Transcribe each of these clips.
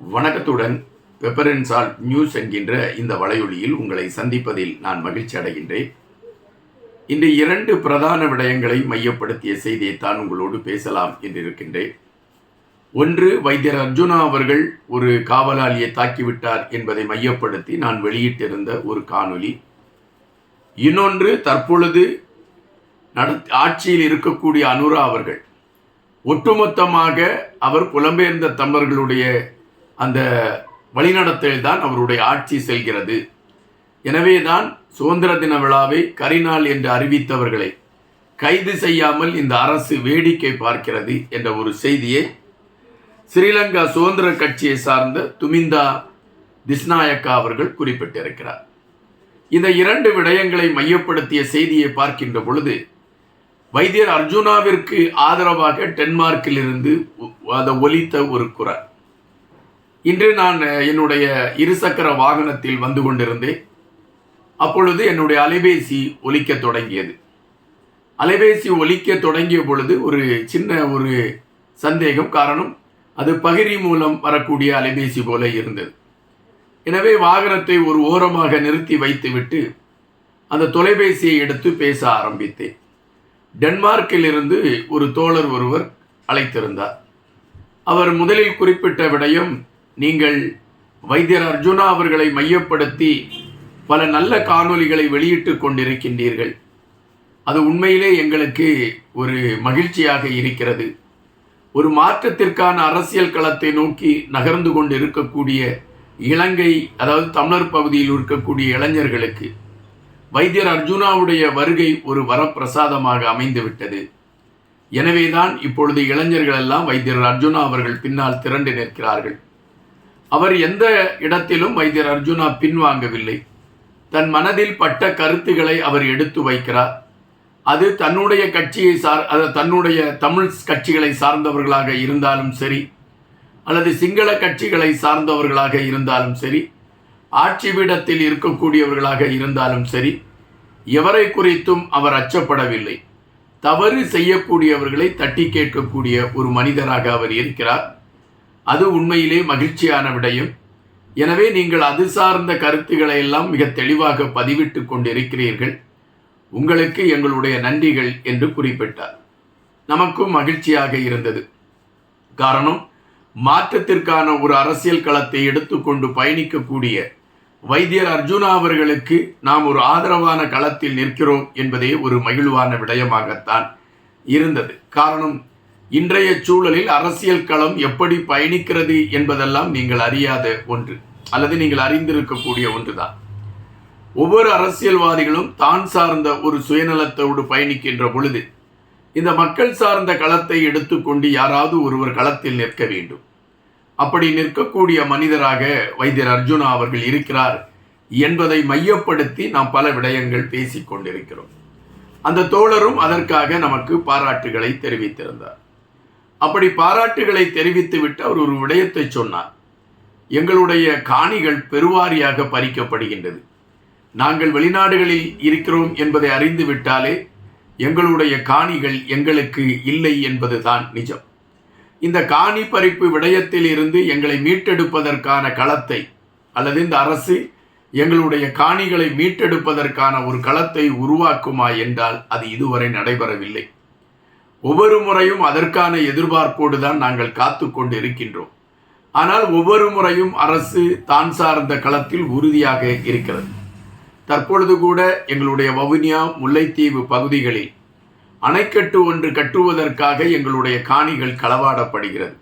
வணக்கத்துடன் பெப்பரன்சால் நியூஸ் என்கின்ற இந்த வலையொலியில் உங்களை சந்திப்பதில் நான் மகிழ்ச்சி அடைகின்றேன். இன்று இரண்டு பிரதான விடயங்களை மையப்படுத்திய செய்தியை தான் உங்களோடு பேசலாம் என்று இருக்கின்றேன். ஒன்று வைத்தியர் அர்ஜுனா அவர்கள் ஒரு காவலாளியை தாக்கிவிட்டார் என்பதை மையப்படுத்தி நான் வெளியிட்டிருந்த ஒரு காணொளி இன்னொன்று தற்பொழுது நட ஆட்சியில் இருக்கக்கூடிய அனுரா அவர்கள். ஒட்டுமொத்தமாக அவர் புலம்பெயர்ந்த தமிழர்களுடைய அந்த வழிநடத்தல் தான் அவருடைய ஆட்சி செல்கிறது. எனவே தான் சுதந்திர தின விழாவை கரிநாள் என்று அறிவித்தவர்களை கைது செய்யாமல் இந்த அரசு வேடிக்கை பார்க்கிறது என்ற ஒரு செய்தியை ஸ்ரீலங்கா சுதந்திர கட்சியை சார்ந்த துமிந்தா திஸ்நாயக்கா அவர்கள் குறிப்பிட்டிருக்கிறார். இந்த இரண்டு விடயங்களை மையப்படுத்திய செய்தியை பார்க்கின்ற பொழுது வைத்தியர் அர்ஜுனாவிற்கு ஆதரவாக டென்மார்க்கிலிருந்து அதை ஒலித்த ஒரு குரல். இன்று நான் என்னுடைய இருசக்கர வாகனத்தில் வந்து கொண்டிருந்தேன். அப்பொழுது என்னுடைய அலைபேசி ஒலிக்க தொடங்கியது. அலைபேசி ஒலிக்க தொடங்கிய பொழுது ஒரு சின்ன ஒரு சந்தேகம் காரணம் அது பகிரி மூலம் வரக்கூடிய அலைபேசி போல இருந்தது. எனவே வாகனத்தை ஒரு ஓரமாக நிறுத்தி வைத்துவிட்டு அந்த தொலைபேசியை எடுத்து பேச ஆரம்பித்தேன். டென்மார்க்கில் இருந்து ஒரு தோழர் ஒருவர் அழைத்திருந்தார். அவர் முதலில் குறிப்பிட்ட விடயம் நீங்கள் வைத்தியர் அர்ஜுனா அவர்களை மையப்படுத்தி பல நல்ல காணொளிகளை வெளியிட்டு கொண்டிருக்கின்றீர்கள். அது உண்மையிலே எங்களுக்கு ஒரு மகிழ்ச்சியாக இருக்கிறது. ஒரு மாற்றத்திற்கான அரசியல் களத்தை நோக்கி நகர்ந்து கொண்டு இருக்கக்கூடிய இலங்கை அதாவது தமிழர் பகுதியில் இருக்கக்கூடிய இளைஞர்களுக்கு வைத்தியர் அர்ஜுனாவுடைய வருகை ஒரு வரப்பிரசாதமாக அமைந்துவிட்டது. எனவேதான் இப்பொழுது இளைஞர்கள் எல்லாம் வைத்தியர் அர்ஜுனா அவர்கள் பின்னால் திரண்டு நிற்கிறார்கள். அவர் எந்த இடத்திலும் வைத்தியர் அர்ஜுனா பின்வாங்கவில்லை. தன் மனதில் பட்ட கருத்துக்களை அவர் எடுத்து வைக்கிறார். அது தன்னுடைய கட்சியை சார் அது தன்னுடைய தமிழ் கட்சிகளை சார்ந்தவர்களாக இருந்தாலும் சரி அல்லது சிங்கள கட்சிகளை சார்ந்தவர்களாக இருந்தாலும் சரி ஆட்சி பீடத்தில் இருக்கக்கூடியவர்களாக இருந்தாலும் சரி எவரை குறித்தும் அவர் அச்சப்படவில்லை. தவறு செய்யக்கூடியவர்களை தட்டி கேட்கக்கூடிய ஒரு மனிதராக அவர் இருக்கிறார். அது உண்மையிலே மகிழ்ச்சியான விடயம். எனவே நீங்கள் அது சார்ந்த கருத்துக்களை எல்லாம் மிக தெளிவாக பதிவிட்டு கொண்டிருக்கிறீர்கள். உங்களுக்கு எங்களுடைய நன்றிகள் என்று குறிப்பிட்டார். நமக்கும் மகிழ்ச்சியாக இருந்தது. காரணம் மாற்றத்திற்கான ஒரு அரசியல் களத்தை எடுத்துக்கொண்டு பயணிக்கக்கூடிய வைத்தியர் அர்ஜுனா அவர்களுக்கு நாம் ஒரு ஆதரவான களத்தில் நிற்கிறோம் என்பதே ஒரு மகிழ்வான விடயமாகத்தான் இருந்தது. காரணம் இன்றைய சூழலில் அரசியல் களம் எப்படி பயணிக்கிறது என்பதெல்லாம் நீங்கள் அறியாத ஒன்று அல்லது நீங்கள் அறிந்திருக்கக்கூடிய ஒன்றுதான். ஒவ்வொரு அரசியல்வாதிகளும் தான் சார்ந்த ஒரு சுயநலத்தோடு பயணிக்கின்ற பொழுது இந்த மக்கள் சார்ந்த களத்தை எடுத்துக்கொண்டு யாராவது ஒருவர் களத்தில் நிற்க வேண்டும். அப்படி நிற்கக்கூடிய மனிதராக வைத்தியர் அர்ஜுனா அவர்கள் இருக்கிறார் என்பதை மையப்படுத்தி நாம் பல விடயங்கள் பேசிக் கொண்டிருக்கிறோம் அந்த தோழரும் அதற்காக நமக்கு பாராட்டுகளை தெரிவித்திருந்தார். அப்படி பாராட்டுகளை தெரிவித்துவிட்டு அவர் ஒரு விடயத்தை சொன்னார். எங்களுடைய காணிகள் பெருவாரியாக பறிக்கப்படுகின்றது. நாங்கள் வெளிநாடுகளில் இருக்கிறோம் என்பதை அறிந்து விட்டாலே எங்களுடைய காணிகள் எங்களுக்கு இல்லை என்பதுதான் நிஜம். இந்த காணி பறிப்பு விடயத்தில் இருந்து எங்களை மீட்டெடுப்பதற்கான களத்தை அல்லது இந்த அரசு எங்களுடைய காணிகளை மீட்டெடுப்பதற்கான ஒரு களத்தை உருவாக்குமா என்றால் அது இதுவரை நடைபெறவில்லை. ஒவ்வொரு முறையும் அதற்கான எதிர்பார்ப்போடு தான் நாங்கள் காத்து கொண்டு இருக்கின்றோம் ஆனால் ஒவ்வொரு முறையும் அரசு தான் சார்ந்த களத்தில் உறுதியாக இருக்கிறது. தற்பொழுது கூட எங்களுடைய வவுனியா முல்லைத்தீவு பகுதிகளில் அணைக்கட்டு ஒன்று கட்டுவதற்காக எங்களுடைய காணிகள் களவாடப்படுகிறது.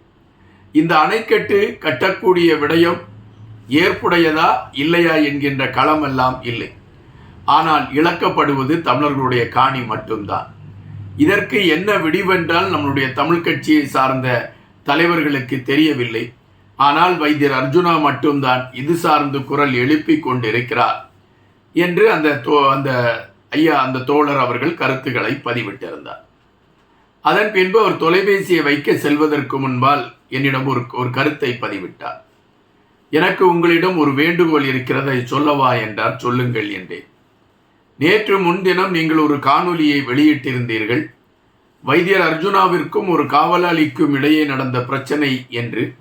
இந்த அணைக்கட்டு கட்டக்கூடிய விடயம் ஏற்புடையதா இல்லையா என்கின்ற களமெல்லாம் இல்லை. ஆனால் இழக்கப்படுவது தமிழர்களுடைய காணி மட்டும்தான். இதற்கு என்ன விடிவென்றால் நம்மளுடைய தமிழ் கட்சியை சார்ந்த தலைவர்களுக்கு தெரியவில்லை. ஆனால் வைத்தியர் அர்ஜுனா மட்டும்தான் இது சார்ந்து குரல் எழுப்பிக் கொண்டிருக்கிறார் என்று அந்த தோ அந்த ஐயா அந்த தோழர் அவர்கள் கருத்துக்களை பதிவிட்டிருந்தார். அதன் பின்பு அவர் தொலைபேசியை வைக்க செல்வதற்கு முன்பால் என்னிடம் ஒரு ஒரு கருத்தை பதிவிட்டார். எனக்கு உங்களிடம் ஒரு வேண்டுகோள் இருக்கிறதை சொல்லவா என்றார் சொல்லுங்கள் என்றேன். நேற்று முன்தினம் நீங்கள் ஒரு காணொலியை வெளியிட்டிருந்தீர்கள். வைத்தியர் அர்ஜுனாவிற்கும் ஒரு காவலாளிக்கும் இடையே நடந்த பிரச்சனை என்று.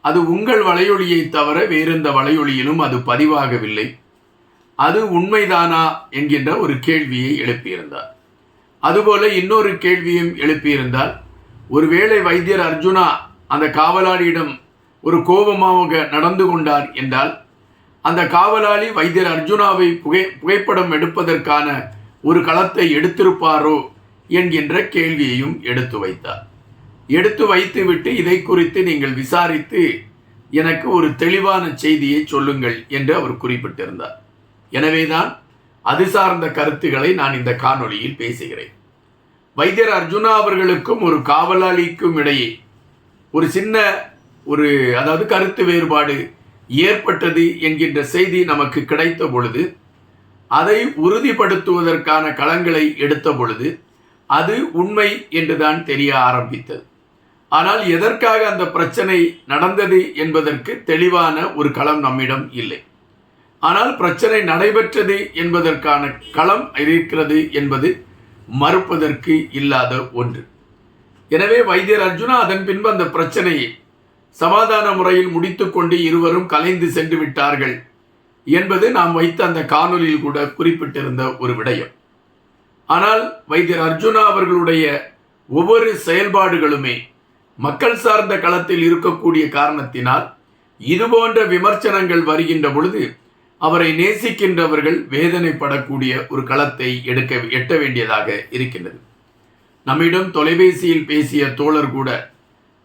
அது உங்கள் வலையொலியை தவிர வேறெந்த வலையொலியிலும் அது பதிவாகவில்லை. அது உண்மைதானா என்கின்ற ஒரு கேள்வியை எழுப்பியிருந்தார். அதுபோல இன்னொரு கேள்வியும் எழுப்பியிருந்தால் ஒருவேளை வைத்தியர் அர்ஜுனா அந்த காவலாளியிடம் ஒரு கோபமாக நடந்து கொண்டார் என்றால் அந்த காவலாளி வைத்தியர் அர்ஜுனாவை புகை புகைப்படம் எடுப்பதற்கான ஒரு களத்தை எடுத்திருப்பாரோ என்கின்ற கேள்வியையும் எடுத்து வைத்தார். எடுத்து வைத்துவிட்டு இதை குறித்து நீங்கள் விசாரித்து எனக்கு ஒரு தெளிவான செய்தியை சொல்லுங்கள் என்று அவர் குறிப்பிட்டிருந்தார். எனவேதான் அது சார்ந்த கருத்துக்களை நான் இந்த காணொளியில் பேசுகிறேன். வைத்தியர் அர்ஜுனா அவர்களுக்கும் ஒரு காவலாளிக்கும் இடையே ஒரு சின்ன ஒரு அதாவது கருத்து வேறுபாடு ஏற்பட்டது என்கின்ற செய்தி நமக்கு கிடைத்த பொழுது அதை உறுதிப்படுத்துவதற்கான களங்களை எடுத்த பொழுது அது உண்மை என்றுதான் தெரிய ஆரம்பித்தது. ஆனால் எதற்காக அந்த பிரச்சனை நடந்தது என்பதற்கு தெளிவான ஒரு களம் நம்மிடம் இல்லை. ஆனால் பிரச்சனை நடைபெற்றது என்பதற்கான களம் இருக்கிறது என்பது மறுப்பதற்கு இல்லாத ஒன்று. எனவே வைத்தியர் அர்ஜுனா அதன் பின்பு அந்த பிரச்சனையை சமாதான முறையில் முடித்துக்கொண்டு இருவரும் கலைந்து சென்று விட்டார்கள் என்பது நாம் வைத்த அந்த காணொலியில் கூட குறிப்பிட்டிருந்த ஒரு விடயம். ஆனால் வைத்தியர் அர்ஜுனா அவர்களுடைய ஒவ்வொரு செயல்பாடுகளுமே மக்கள் சார்ந்த களத்தில் இருக்கக்கூடிய காரணத்தினால் இதுபோன்ற விமர்சனங்கள் வருகின்ற பொழுது அவரை நேசிக்கின்றவர்கள் வேதனைப்படக்கூடிய ஒரு களத்தை எடுக்க எட்ட வேண்டியதாக இருக்கின்றது. நம்மிடம் தொலைபேசியில் பேசிய தோழர் கூட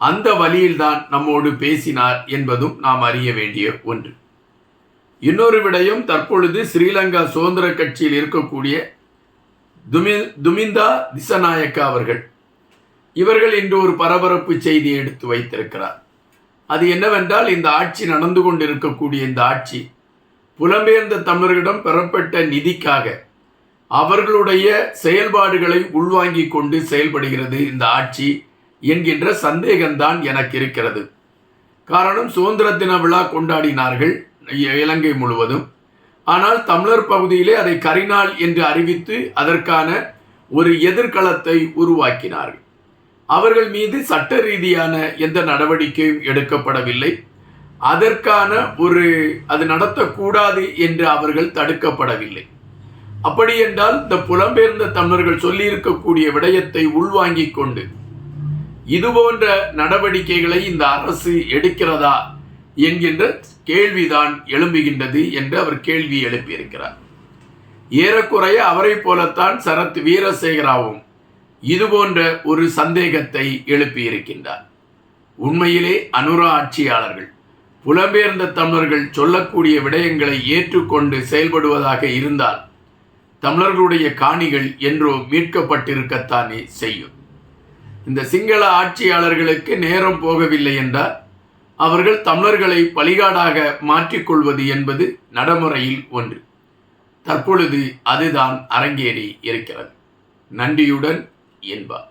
அந்த வழியில்தான் நம்மோடு பேசினார் என்பதும் நாம் அறிய வேண்டிய ஒன்று. இன்னொரு விடயம் தற்பொழுது ஸ்ரீலங்கா சுதந்திர கட்சியில் இருக்கக்கூடிய துமி துமிந்தா திசநாயக்கா அவர்கள். இவர்கள் இன்று ஒரு பரபரப்பு செய்தியை எடுத்து வைத்திருக்கிறார். அது என்னவென்றால் இந்த ஆட்சி நடந்து கொண்டிருக்கக்கூடிய இந்த ஆட்சி புலம்பெயர்ந்த தமிழர்களிடம் பெறப்பட்ட நிதிக்காக அவர்களுடைய செயல்பாடுகளை உள்வாங்கிக் கொண்டு செயல்படுகிறது இந்த ஆட்சி. என்கின்ற சந்தேகம்தான் எனக்கு இருக்கிறது காரணம் சுதந்திர தின விழா கொண்டாடினார்கள் இலங்கை முழுவதும். ஆனால் தமிழர் பகுதியிலே அதை கரிநாள் என்று அறிவித்து அதற்கான ஒரு எதிர்காலத்தை உருவாக்கினார்கள். அவர்கள் மீது சட்ட ரீதியான எந்த நடவடிக்கையும் எடுக்கப்படவில்லை. அதற்கான ஒரு அது நடத்தக்கூடாது என்று அவர்கள் தடுக்கப்படவில்லை. அப்படி என்றால் இந்த புலம்பெயர்ந்த தமிழர்கள் சொல்லியிருக்கக்கூடிய விடயத்தை உள்வாங்கிக் கொண்டு இதுபோன்ற நடவடிக்கைகளை இந்த அரசு எடுக்கிறதா என்கின்ற கேள்விதான் எழும்புகின்றது என்று அவர் கேள்வி எழுப்பியிருக்கிறார். ஏறக்குறைய அவரை போலத்தான் சரத் வீரசேகராவும் இதுபோன்ற ஒரு சந்தேகத்தை எழுப்பியிருக்கின்றார். உண்மையிலே அனுரா ஆட்சியாளர்கள் புலம்பெயர்ந்த தமிழர்கள் சொல்லக்கூடிய விடயங்களை ஏற்றுக்கொண்டு செயல்படுவதாக இருந்தால் தமிழர்களுடைய காணிகள் என்றோ மீட்கப்பட்டிருக்கத்தானே செய்யும். இந்த சிங்கள ஆட்சியாளர்களுக்கு நேரம் போகவில்லை என்றால் அவர்கள் தமிழர்களை பலிகாடாக மாற்றிக்கொள்வது என்பது நடைமுறையில் ஒன்று. தற்பொழுது அதுதான் அரங்கேறி இருக்கிறது. நன்றியுடன் என்பார்.